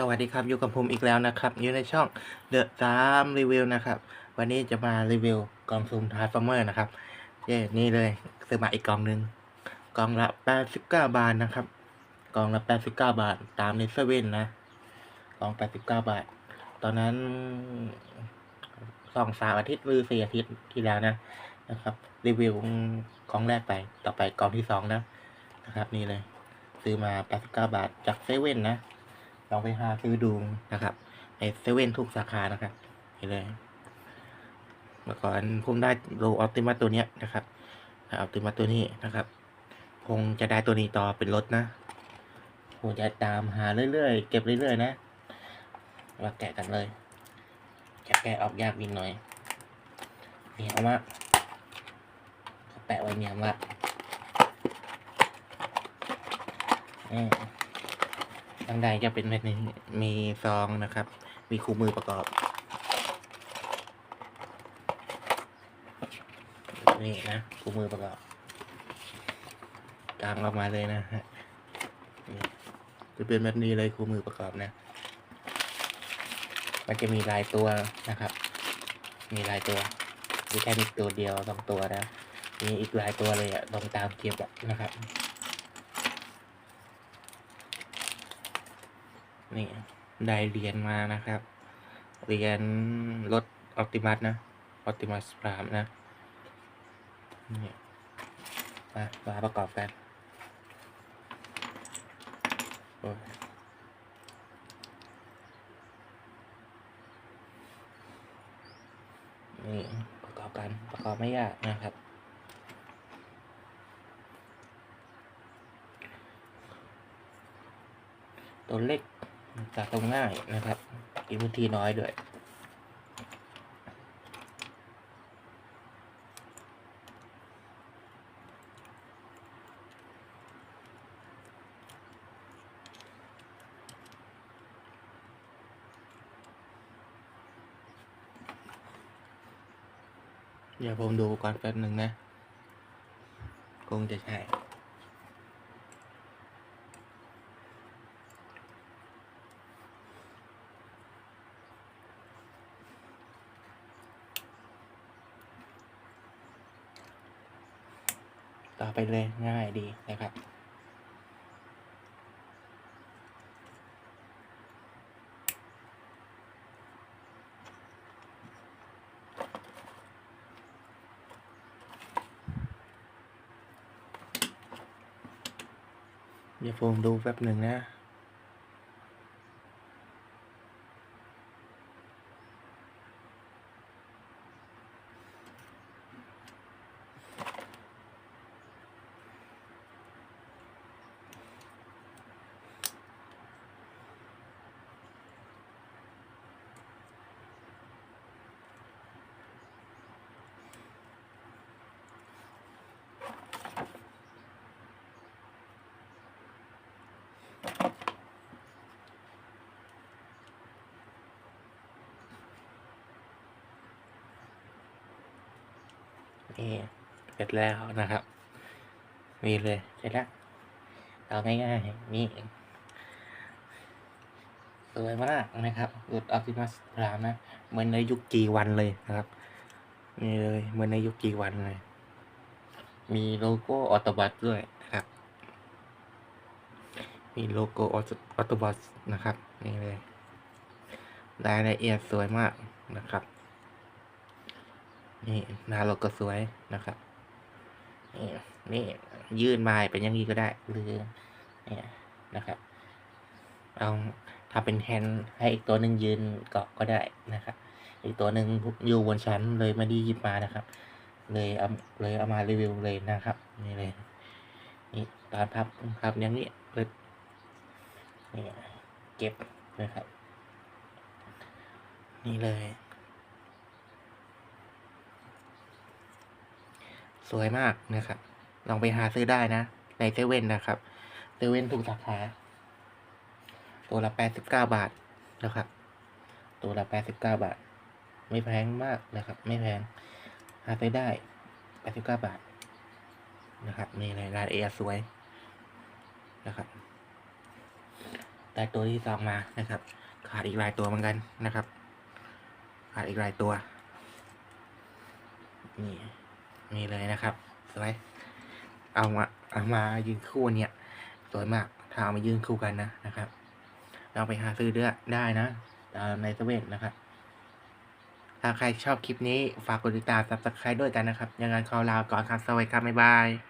สวัสดีครับ อยู่กับผมอีกแล้วนะครับ อยู่ในช่อง The 3 Review นะครับ วันนี้จะมารีวิวกล่องซูม Transformer นะครับเย้นี่เลยซื้อมาอีกกล่องหนึ่งกล่องละ89บาทนะครับ กล่องละ89บาท ตามในเซเว่นนะ กล่อง89บาท ตอนนั้นสองสามอาทิตย์หรือสี่อาทิตย์ที่แล้วนะนะครับ รีวิวกล่องแรกไป ต่อไปกล่องที่สองนะนะครับ นี่เลย ซื้อมา89บาทจากเซเว่นนะ ลองไปหาซื้อดูนะครับในเซเว่นทุกสาขานะครับนี่เลย เมื่อก่อนผมได้โลออปติมัสตัวเนี้ยนะครับออปติมัสตัวนี้นะครับคงจะได้ตัวนี้ต่อเป็นรถนะคงจะตามหาเรื่อยๆ เก็บเรื่อยๆ นะมาแกะกันเลย จะแกะออกยากนิดหน่อยเหนียวมากเขาแปะไว้เหนียวมากอืม ทางใดจะเป็นแบบนี้มีซองนะครับ มีคู่มือประกอบ นี่นะคู่มือประกอบกางออกมาเลยนะฮะจะเป็นแบบนี้เลยคู่มือประกอบนะมันจะมีลายตัวนะครับ มีลายตัวม่ใช่มีตัวเดียวสองตัวนะมีอีกหลายตัวเลยอะลองตามเก็บอะนะครับ นี่ได้เหรียญมานะครับเหรียญรถออ t ติมัสนะออ t ติมัสพรามนะนี่มามาประกอบกันโอ้ยนี่ประกอบกันประกอบไม่ยากนะครับ ตัวเล็ก จับตรงง่ายนะครับกินพื้นที่น้อยด้วยเดี๋ยวผมดูก่อนแป๊บหนึ่งนะ คงจะใช่ ต่อไปเลยง่ายดีนะครับ เดี๋ยวผมดูแป๊บหนึ่งนะ นี่เสร็จแล้วนะครับ มีเลยเสร็จแล้วเอาง่ายๆนี่สวยมากนะครับรถออ t ติมัสพรามนะ เหมือนในยุคจีวันเลยนะครับ นี่เลยเหมือนในยุคจีวันเลย มีโลโก้ออโตบัสด้วยนะครับ มีโลโก้ออโตบัสนะครับ นี่เลยรายละเอียดสวยมากนะครับ นี่หน้าเราก็สวยนะครับ นี่นี่ยื่นมาเป็นอย่างนี้ก็ได้หรือเนี่ยนะครับเอาทำเป็นแฮนด์ให้อีกตัวหนึ่งยืนเกาะก็ได้นะครับ อีกตัวหนึ่งอยู่บนชั้นเลยไม่ได้หยิบมานะครับ เลยเอาเลยเอามารีวิวเลยนะครับนี่เลยนี่ตอนพับพับอย่างนี้ปึ๊บนี่เก็บนะครับ นี่เลย สวยมากนะครับ ลองไปหาซื้อได้นะ ในเซเว่นนะครับเซเว่นทุกสาขาตัวละแปดสิบเก้าบาทนะครับ ตัวละแปดสิบเก้าบาท ไม่แพงมากนะครับ ไม่แพง หาซื้อได้แปดสิบเก้าบาทนะครับนี่เลยรายเอสวยนะครับได้ตัวที่สองมานะครับ ขาดอีกหลายตัวเหมือนกันนะครับ ขาดอีกหลายตัว นี่ นี่เลยนะครับสวยเอามาเอามายืนคู่เนี่ยสวยมากถ้าเอามายืนคู่กันนะนะครับ เราไปหาซื้อเด้อได้นะตามในเซเว่นนะครับ ถ้าใครชอบคลิปนี้ฝากกดติดตาม subscribe ด้วยกันนะครับยังไงขอลาก่อนครับสวัสดีครับบ๊ายบาย